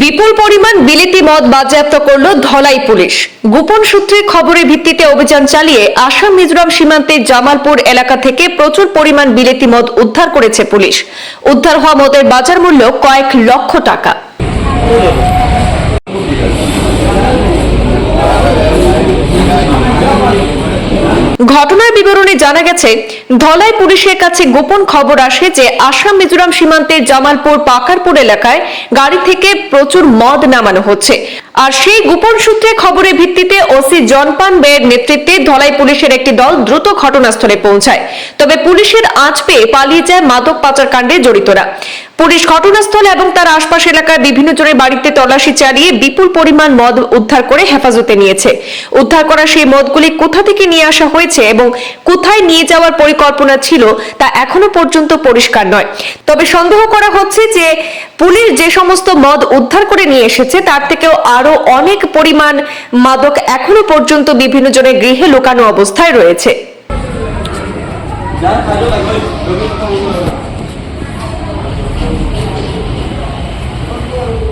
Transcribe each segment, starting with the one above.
বিপুল পরিমাণ বিলেতি মদ বাজেয়াপ্ত করল ধলাই পুলিশ। গোপন সূত্রে খবরের ভিত্তিতে অভিযান চালিয়ে আসাম মিজোরাম সীমান্তে জামালপুর এলাকা থেকে প্রচুর পরিমাণ বিলেতি মদ উদ্ধার করেছে পুলিশ। উদ্ধার হওয়া মদের বাজার মূল্য কয়েক লক্ষ টাকা। ঘটনার বিবরণে জানা গেছে, ধলাই পুলিশের কাছে গোপন খবর আসে যে আসাম মিজোরাম সীমান্তের জামালপুর পাকারপুর এলাকায় গাড়ি থেকে প্রচুর মদ নামানো হচ্ছে। আর সেই গোপন সূত্রে খবরের ভিত্তিতে ওসি জনপান বেয়ের নেতৃত্বে ধলাই পুলিশের একটি দল দ্রুত ঘটনাস্থলে পৌঁছায়। তবে পুলিশের আঁচ পেয়ে পালিয়ে যায় মাদক পাচার কাণ্ডে জড়িতরা। পুলিশ ঘটনাস্থল এবং তার আশপাশ এলাকায় বিভিন্ন জনের বাড়িতে তল্লাশি চালিয়ে বিপুল পরিমাণ মদ উদ্ধার করে হেফাজতে নিয়েছে। উদ্ধার করা সেই মদগুলি কোথা থেকে নিয়ে আসা হয়েছে এবং কোথায় নিয়ে যাওয়ার পরিকল্পনা ছিল তা এখনও পর্যন্ত পরিষ্কার নয়। তবে সন্দেহ করা হচ্ছে যে পুলিশ যে সমস্ত মদ উদ্ধার করে নিয়ে এসেছে, তার থেকেও আরও অনেক পরিমাণ মাদক এখনও পর্যন্ত বিভিন্ন জনের গৃহে লুকানো অবস্থায় রয়েছে।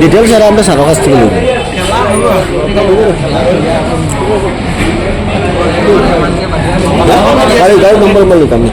ডিটেলস আর আমরা সারা কাছ থেকে নেব গাড়ি গাড়ি নম্বর বলি আমি